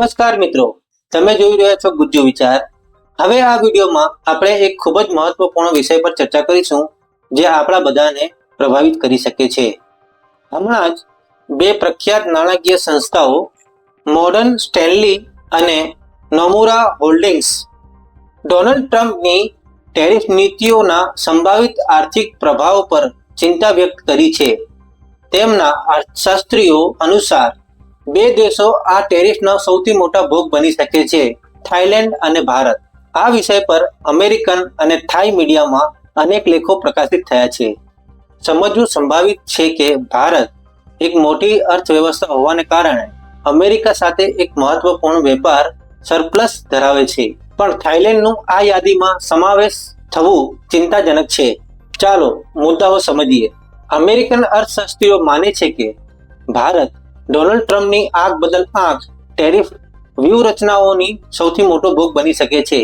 નમસ્કાર મિત્રો, તમે જોઈ રહ્યા છો ગુજ્જુ વિચાર. હવે આ વિડીયોમાં આપણે એક ખૂબ જ મહત્વપૂર્ણ વિષય પર ચર્ચા કરીશું, જે આપણા બધાને પ્રભાવિત કરી શકે છે. હમણાં જ બે પ્રખ્યાત નાણાકીય સંસ્થાઓ, મોડર્ન સ્ટેનલી અને નોમુરા હોલ્ડિંગ્સ, ડોનાલ્ડ ટ્રમ્પની ટેરિફ નીતિઓના સંભવિત આર્થિક પ્રભાવ પર ચિંતા વ્યક્ત કરી છે. તેમના અર્થશાસ્ત્રીઓ અનુસાર બે દેશો આ ટેરિફનો સૌથી મોટા ભોગ બની શકે છે થાઈલેન્ડ અને ભારત. આ વિષય પર અમેરિકન અને થાઈ મીડિયામાં અનેક લેખો પ્રકાશિત થયા છે. સમજવું સંભાવિત છે કે ભારત એક મોટી અર્થવ્યવસ્થા હોવાને કારણે અમેરિકા સાથે એક મહત્વપૂર્ણ વેપાર સરપ્લસ ધરાવે છે. પણ થાઈલેન્ડનું આ યાદીમાં સમાવેશ થવું ચિંતાજનક છે. ચાલો મુદ્દાઓ સમજીએ. અમેરિકન અર્થશાસ્ત્રીઓ માને છે કે ભારત ડોનાલ્ડ ટ્રમ્પની આગ બદલ આંખ ટેરિફ વ્યૂહરચનાઓની સૌથી મોટો ભોગ બની શકે છે.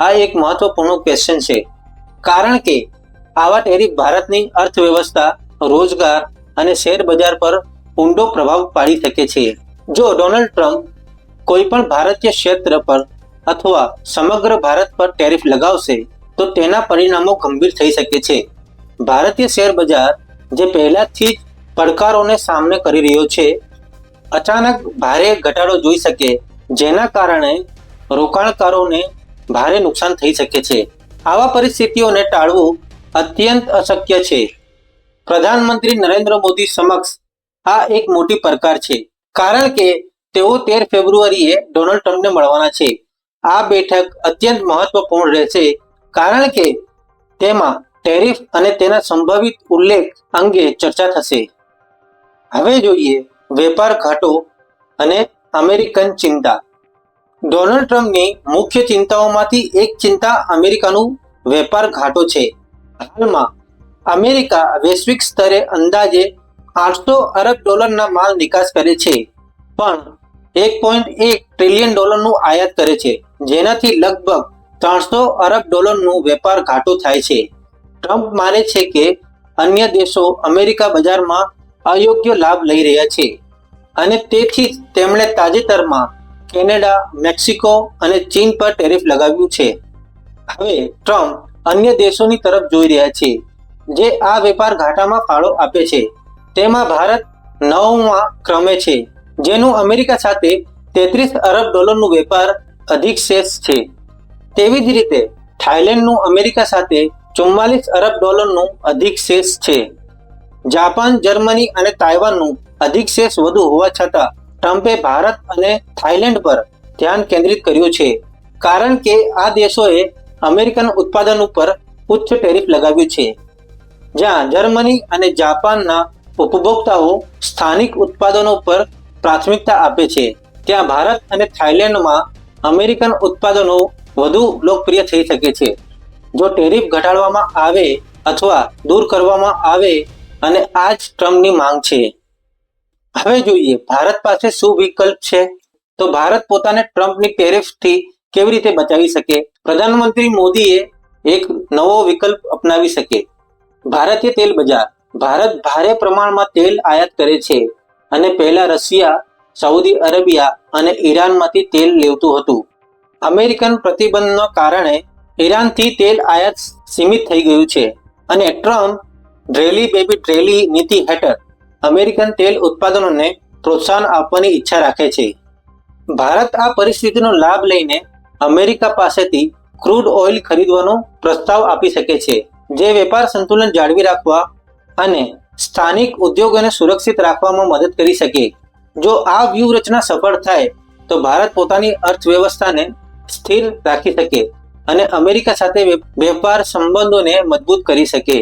આ એક મહત્વપૂર્ણ ક્વેશ્ચન છે. કારણ કે આવા ટેરિફ ભારતની અર્થવ્યવસ્થા, રોજગાર અને શેર બજાર પર ઊંડો પ્રભાવ પાડી શકે છે. જો ડોનાલ્ડ ટ્રમ્પ કોઈ પણ ભારતીય ક્ષેત્ર પર અથવા સમગ્ર ભારત પર ટેરિફ લગાવશે, તો તેના પરિણામો ગંભીર થઈ શકે છે. ભારતીય શેર બજાર જે પહેલાથી જ પડકારોને સામને કરી રહ્યો છે અચાનક ભારે ઘટાડો જોઈ શકે, જેના કારણે રોકાણકારોને ભારે નુકસાન થઈ શકે છે. આવા પરિસ્થિતિઓને ટાળવું અત્યંત અશક્ય છે. પ્રધાનમંત્રી નરેન્દ્ર મોદી સમક્ષ આ એક મોટી પડકાર છે, કારણ કે તેઓ તેર ફેબ્રુઆરીએ ડોનાલ્ડ ટ્રમ્પને મળવાના છે. આ બેઠક અત્યંત મહત્વપૂર્ણ રહેશે, કારણ કે તેમાં ટેરિફ અને તેના સંભવિત ઉલ્લેખ અંગે ચર્ચા થશે. હવે જોઈએ વેપાર ઘાટો અને અમેરિકન ચિંતા. ડોનાલ્ડ ટ્રમ્પની મુખ્ય ચિંતાઓમાંથી એક ચિંતા અમેરિકાનું વેપાર ઘાટો છે. હાલમાં અમેરિકા વૈશ્વિક સ્તરે અંદાજે આઠસો અરબ ડોલરના માલ નિકાસ કરે છે, પણ એક પોઈન્ટ એક ટ્રિલિયન ડોલરનું આયાત કરે છે, જેનાથી લગભગ ત્રણસો અરબ ડોલરનું વેપાર ઘાટો થાય છે. ટ્રમ્પ માને છે કે અન્ય દેશો અમેરિકા બજારમાં અયોગ્ય લાભ લઈ રહ્યા છે. અને તેથી જ તેમણે તાજેતરમાં કેનેડા, મેક્સિકો અને ચીન પર ટેરિફ લગાવ્યું છે. હવે ટ્રમ્પ અન્ય દેશોની તરફ જોઈ રહ્યા છે, જે આ વેપાર ઘાટામાં ફાળો આપે છે. તેમાં ભારત નવમા ક્રમે છે, જેનું અમેરિકા સાથે તેત્રીસ અરબ ડોલરનું વેપાર અધિક શેષ છે. તેવી જ રીતે થાઇલેન્ડનું અમેરિકા સાથે ચુમ્માલીસ અરબ ડોલરનું અધિક શેષ છે. જાપાન, જર્મની અને તાઇવાનનું અધિક શેષ વધુ હોવા છતાં ટ્રમ્પે ભારત અને થાઈલેન્ડ પર ધ્યાન કેન્દ્રિત કર્યું છે. કારણ કે આ દેશોએ અમેરિકન ઉત્પાદન ઉપર ઉચ્ચ ટેરિફ લગાવ્યું છે. જ્યાં જર્મની અને જાપાનના ઉપભોક્તાઓ સ્થાનિક ઉત્પાદનો પર પ્રાથમિકતા આપે છે. ત્યાં ભારત અને થાઇલેન્ડમાં અમેરિકન ઉત્પાદનો વધુ લોકપ્રિય થઈ શકે છે. જો ટેરિફ ઘટાડવામાં આવે અથવા દૂર કરવામાં આવે અને આ જ ટ્રમ્પની માંગ છે. હવે જોઈએ, ભારત પાસે શું વિકલ્પ છે? તો ભારત પોતાને ટ્રમ્પની ટેરિફથી કેવી રીતે બચાવી શકે? પ્રધાનમંત્રી મોદીએ એક નવો વિકલ્પ અપનાવી શકે. ભારતીય તેલ બજાર. ભારત ભારે પ્રમાણમાં તેલ આયાત કરે છે અને પહેલા રશિયા, સાઉદી અરેબિયા અને ઈરાનમાંથી તેલ લેવતું હતું. અમેરિકન પ્રતિબંધના કારણે ઈરાનથી તેલ આયાત સીમિત થઈ ગયું છે અને ટ્રમ્પ ડ્રેલી બેબી ડ્રેલી નીતિ હેઠળ અમેરિકન તેલ ઉત્પાદનોને પ્રોત્સાહન આપવાની ઈચ્છા રાખે છે. ભારત આ પરિસ્થિતિનો લાભ લઈને અમેરિકા પાસેથી ક્રૂડ ઓઇલ ખરીદવાનો પ્રસ્તાવ આપી શકે છે, જે વેપાર સંતુલન જાળવી રાખવા અને સ્થાનિક ઉદ્યોગોને સુરક્ષિત રાખવામાં મદદ કરી શકે. જો આ વ્યૂહરચના સફળ થાય, તો ભારત પોતાની અર્થવ્યવસ્થાને સ્થિર રાખી શકે અને અમેરિકા સાથે વેપાર સંબંધોને મજબૂત કરી શકે.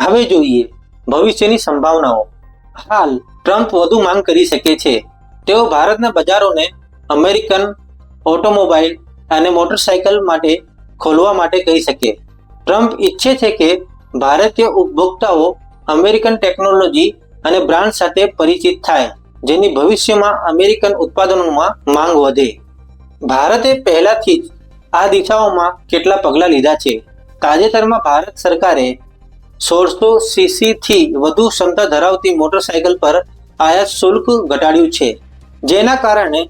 હવે જોઈએ, ભવિષ્યની સંભાવનાઓ. હાલ, ટ્રમ્પ વધુ માંગ કરી શકે છે. તેઓ ભારતના બજારોને અમેરિકન ઓટોમોબાઈલ અને મોટરસાયકલ માટે ખોલવા માટે કહી શકે. ટ્રમ્પ ઈચ્છે છે કે ભારતીય ઉપભોક્તાઓ અમેરિકન ટેકનોલોજી અને બ્રાન્ડ સાથે પરિચિત થાય, જેની ભવિષ્યમાં અમેરિકન ઉત્પાદનોમાં માંગ વધે. ભારતે પહેલાથી જ આ દિશાઓમાં કેટલા પગલાં લીધા છે? તાજેતરમાં ભારત સરકારે સોળસો સીસી થી વધુ ક્ષમતા ધરાવતી મોટરસાયકલ પર આયાત શુલ્ક ઘટાડ્યું છે. જેના કારણે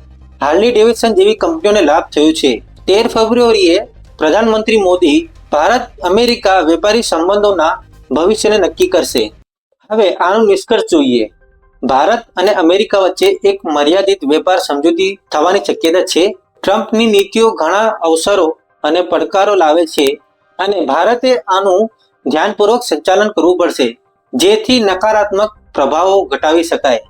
હાર્લી ડેવિડસન જેવી કંપનીઓને લાભ થયો છે. તેર ફેબ્રુઆરીએ પ્રધાનમંત્રી મોદી ભારત, અમેરિકા વેપારી સંબંધોના ભવિષ્યને નક્કી કરશે. હવે આનો નિષ્કર્ષ જોઈએ. ભારત અને અમેરિકા વચ્ચે એક મર્યાદિત વેપાર સમજૂતી થવાની શક્યતા છે. ટ્રમ્પની નીતિઓ ઘણા અવસરો અને પડકારો લાવે છે અને ભારતે આનું ધ્યાનપૂર્વક સંચાલન કરવું પડશે, જેથી નકારાત્મક પ્રભાવો ઘટાવી શકાય.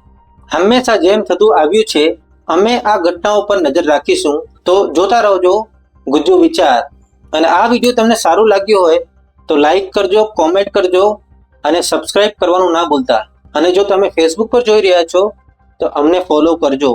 હંમેશા જેમ થતું આવ્યું છે, અમે આ ઘટનાઓ પર નજર રાખીશું. તો જોતા રહેજો, ગુજ્જુ વિચાર. અને આ વીડિયો તમને સારું લાગ્યું હોય, તો લાઈક કરજો, કોમેન્ટ કરજો, અને સબસ્ક્રાઇબ કરવાનું ના ભૂલતા. અને જો તમે ફેસબુક પર જોઈ રહ્યા છો, તો અમને ફોલો કરજો.